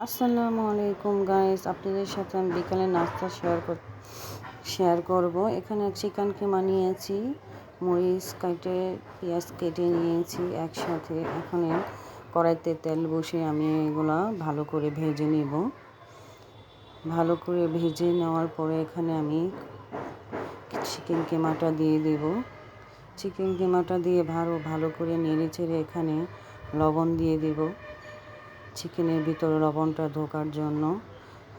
আসসালামু আলাইকুম গাইস আপনাদের সাথে আমি বিকালে নাস্তা শেয়ার কর শেয়ার করব। এখানে চিকেন কিমা নিয়েছি মরিচ কেটে, পেঁয়াজ কেটে নিয়েছি একসাথে। এখানে কড়াইতে তেল বসে আমি এগুলা ভালো করে ভেজে নেব। ভালো করে ভেজে নেওয়ার পরে এখানে আমি চিকেন কিমাটা দিয়ে দেব। চিকেন কিমাটা দিয়ে ভালো ভালো করে নেড়ে চেড়ে এখানে লবণ দিয়ে দেবো। চিকেনের ভিতরে লবণটা ঢোকার জন্য।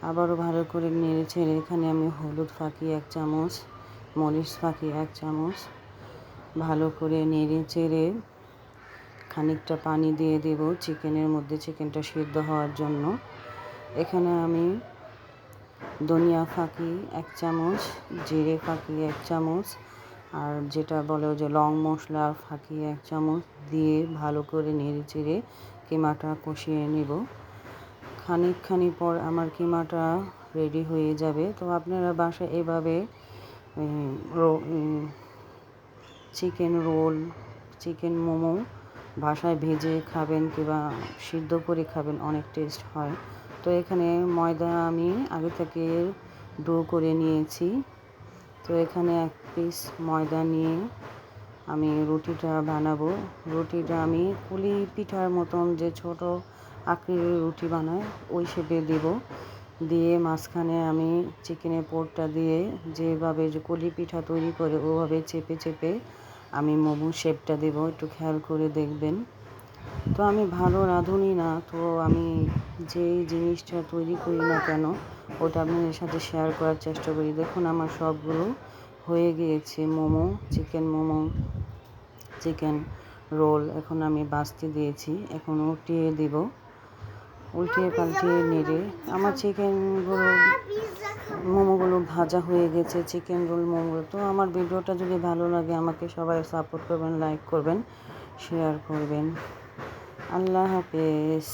আবারও ভালো করে নেড়ে ছেড়ে এখানে আমি হলুদ ফাঁকি এক চামচ, মরিচ ফাঁকি এক চামচ। ভালো করে নেড়ে চেড়ে খানিকটা পানি দিয়ে দেব চিকেনের মধ্যে চিকেনটা সিদ্ধ হওয়ার জন্য। এখানে আমি ধনিয়া ফাঁকি এক চামচ, জিরে ফাঁকি এক চামচ, আর যেটা বলে যে লং মশলা ফাঁকি এক চামচ দিয়ে ভালো করে নেড়ে চেড়ে কিমাটা কষিয়ে নেব। খানিকখানি পর আমার কিমাটা রেডি হয়ে যাবে। তো আপনারা বাসায় এভাবে চিকেন রোল চিকেন মোমো বাসায় ভেজে খাবেন কিংবা সিদ্ধ করে খাবেন অনেক টেস্ট হয়। তো এখানে ময়দা আমি আগে থেকে ডো করে নিয়েছি। তো এখানে এক পিস ময়দা নিয়ে আমি রুটিটা বানাবো। রুটিটা আমি কুলি পিঠার মতন যে ছোট আকৃতির রুটি বানায়, ওই শেপে দেব। দিয়ে মাঝখানে আমি চিকেনের পোরটা দিয়ে যেভাবে যে কলি পিঠা তৈরি করে, ওভাবে চেপে চেপে আমি মোমো শেপটা দেব। একটু খেয়াল করে দেখবেন। তো আমি ভালো রাঁধুনি না, তো আমি যেই জিনিসটা তৈরি করি না কেন, ওটা আপনাদের সাথে শেয়ার করার চেষ্টা করি। দেখুন আমার সবগুলো হয়ে গিয়েছে, momo chicken momo. Chicken roll এখন আমি বাঁচতে দিয়েছি, এখন উল্টিয়ে দিব। উল্টিয়ে পাল্টিয়ে নেড়ে আমার চিকেনগুলো, মোমোগুলো ভাজা হয়ে গেছে, চিকেন রোল মোমোগুলো তো আমার ভিডিওটা যদি ভালো লাগে আমাকে সবাই সাপোর্ট করবেন, লাইক করবেন, শেয়ার করবেন। আল্লাহ হাফেজ।